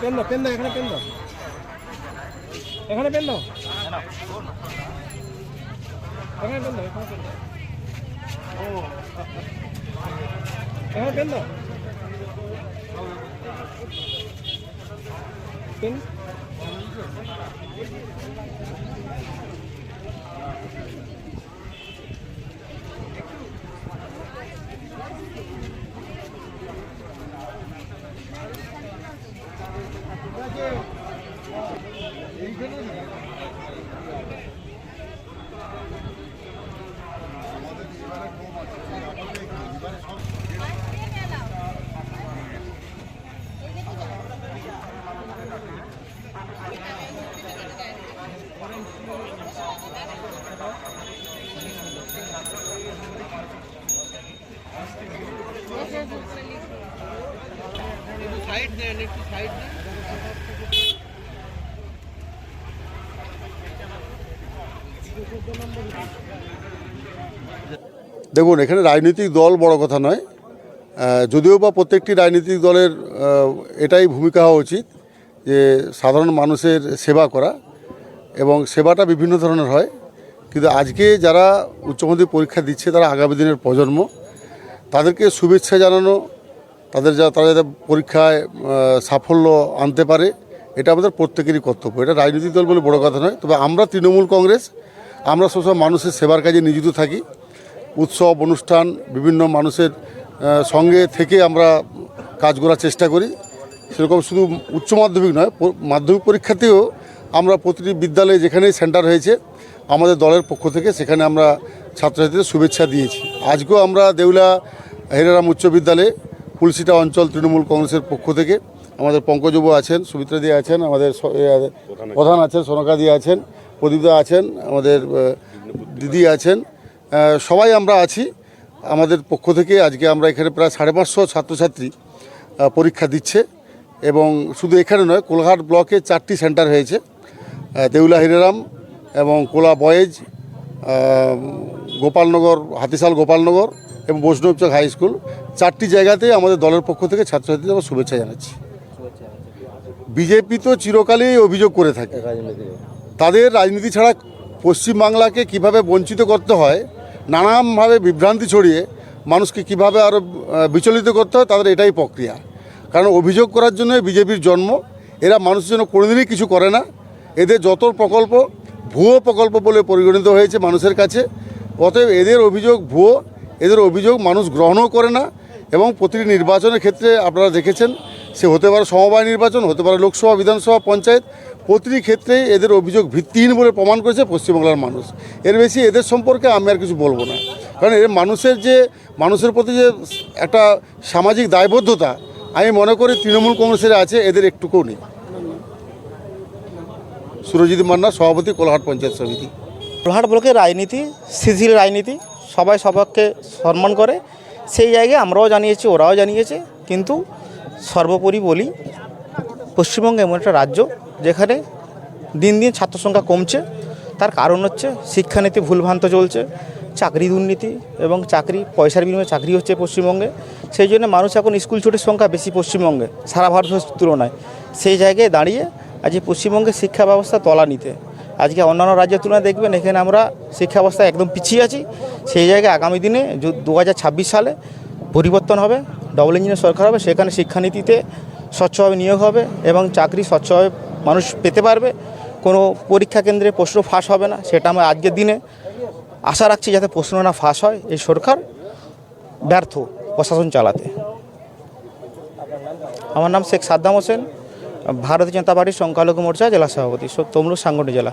Pen দাও pen দাও, এখানে পেন দাও। এখানে পেন দাও। এখানে পেন দাও, এখানে পেন দাও। এখানে পেন দাও। পেন। দেখুন, এখানে রাজনৈতিক দল বড় কথা নয়। যদিও বা প্রত্যেকটি রাজনৈতিক দলের এটাই ভূমিকা হওয়া উচিত যে সাধারণ মানুষের সেবা করা এবং সেবাটা বিভিন্ন ধরনের হয়। কিন্তু আজকে যারা উচ্চমাধ্যমিক পরীক্ষা দিচ্ছে, তারা আগামী দিনের প্রজন্ম, তাদেরকে শুভেচ্ছা জানানো তাদের যা তারা যাতে পরীক্ষায় সাফল্য আনতে পারে, এটা আমাদের প্রত্যেকেরই কর্তব্য। এটা রাজনৈতিক দল বলে বড় কথা নয়। তবে আমরা তৃণমূল কংগ্রেস, আমরা সবসময় মানুষের সেবার কাজে নিয়োজিত থাকি। উৎসব, অনুষ্ঠান, বিভিন্ন মানুষের সঙ্গে থেকে আমরা কাজ করার চেষ্টা করি। সেরকম শুধু উচ্চ মাধ্যমিক নয় মাধ্যমিক পরীক্ষাতেও আমরা প্রতিটি বিদ্যালয়ে যেখানেই সেন্টার হয়েছে, আমাদের দলের পক্ষ থেকে সেখানে আমরা ছাত্রছাত্রীদের শুভেচ্ছা দিয়েছি। আজকেও আমরা দেউলা হেরারাম উচ্চ বিদ্যালয়ে ফুলসিটা অঞ্চল তৃণমূল কংগ্রেসের পক্ষ থেকে। আমাদের পঙ্কজবাবু আছেন, সুমিত্রা দি আছেন, আমাদের প্রধান আছেন, সোনকা দি আছেন, প্রদীপদা আছেন, আমাদের দিদি আছেন। সবাই আমরা আছি। আমাদের পক্ষ থেকে আজকে আমরা এখানে প্রায় সাড়ে পাঁচশো ছাত্রছাত্রী পরীক্ষা দিচ্ছে এবং শুধু এখানে নয়, কোলাঘাট ব্লকে চারটি সেন্টার হয়েছে। দেউলা হিরেরাম এবং কোলা বয়েজ গোপালনগর, হাতিশাল গোপালনগর এবং বৈষ্ণবচক হাই স্কুল, চারটি জায়গাতে আমাদের দলের পক্ষ থেকে ছাত্রছাত্রীদের আমরা শুভেচ্ছা জানাচ্ছি। বিজেপি তো চিরকালই অভিযোগ করে থাকে। তাদের রাজনীতি ছাড়া পশ্চিমবাংলাকে কীভাবে বঞ্চিত করতে হয়, নানানভাবে বিভ্রান্তি ছড়িয়ে মানুষকে কীভাবে আরও বিচলিত করতে হয়, তাদের এটাই প্রক্রিয়া। কারণ অভিযোগ করার জন্য বিজেপির জন্ম, এরা মানুষের জন্য কোনোদিনই কিছু করে না। এদের যত প্রকল্প, ভুয়ো প্রকল্প বলে পরিগণিত হয়েছে মানুষের কাছে, অতএব এদের অভিযোগ ভুয়ো এদের অভিযোগ মানুষ গ্রহণও করে না এবং প্রতিটি নির্বাচনের ক্ষেত্রে আপনারা দেখেছেন, সে হতে পারে সমবায় নির্বাচন, হতে পারে লোকসভা, বিধানসভা, পঞ্চায়েত, প্রতিটি ক্ষেত্রেই এদের অভিযোগ ভিত্তিহীন বলে প্রমাণ করেছে পশ্চিমবাংলার মানুষ। এর বেশি এদের সম্পর্কে আমি আর কিছু বলব না। কারণ এর মানুষের যে, মানুষের প্রতি যে একটা সামাজিক দায়বদ্ধতা, আমি মনে করি তৃণমূল কংগ্রেসের আছে, এদের একটুকুও নেই। সুরজিৎ মান্না, সভাপতি, কোলাহাট পঞ্চায়েত সমিতি। কোলাহাট ব্লকের রাজনীতি শিথিল রাজনীতি সবাই সবাইকে সম্মান করে। সেই জায়গায় আমরাও জানিয়েছি, ওরাও জানিয়েছে। কিন্তু সর্বোপরি বলি, পশ্চিমবঙ্গ এমন একটা রাজ্য যেখানে দিন দিন ছাত্র সংখ্যা কমছে। তার কারণ হচ্ছে শিক্ষানীতি ভুলভ্রান্ত চলছে, চাকরি দুর্নীতি এবং চাকরি, পয়সার বিনিময়ে চাকরি হচ্ছে পশ্চিমবঙ্গে। সেই জন্য মানুষ এখন স্কুল ছুটির সংখ্যা বেশি পশ্চিমবঙ্গে, সারা ভারতবর্ষের তুলনায়। সেই জায়গায় দাঁড়িয়ে আজ এই পশ্চিমবঙ্গের শিক্ষা ব্যবস্থা তলানিতে আজকে অন্যান্য রাজ্যের তুলনায় দেখবেন এখানে আমরা শিক্ষা ব্যবস্থা একদম পিছিয়ে আছি। সেই জায়গায় আগামী দিনে দু হাজার ছাব্বিশ সালে পরিবর্তন হবে ডবল ইঞ্জিনের সরকার হবে, সেখানে শিক্ষানীতিতে স্বচ্ছভাবে নিয়োগ হবে এবং চাকরি স্বচ্ছভাবে মানুষ পেতে পারবে। কোনো পরীক্ষা কেন্দ্রে প্রশ্ন ফাঁস হবে না, সেটা আমরা আজকের দিনে আশা রাখছি যাতে প্রশ্ন না ফাঁস হয়, এই সরকার ব্যর্থ প্রশাসন চালাতে। আমার নাম শেখ সাদ্দাম হোসেন, ভারতীয় জনতা পার্টির সংখ্যালঘু মোর্চা জেলা সভাপতি তমলুক সাংগঠনিক জেলা।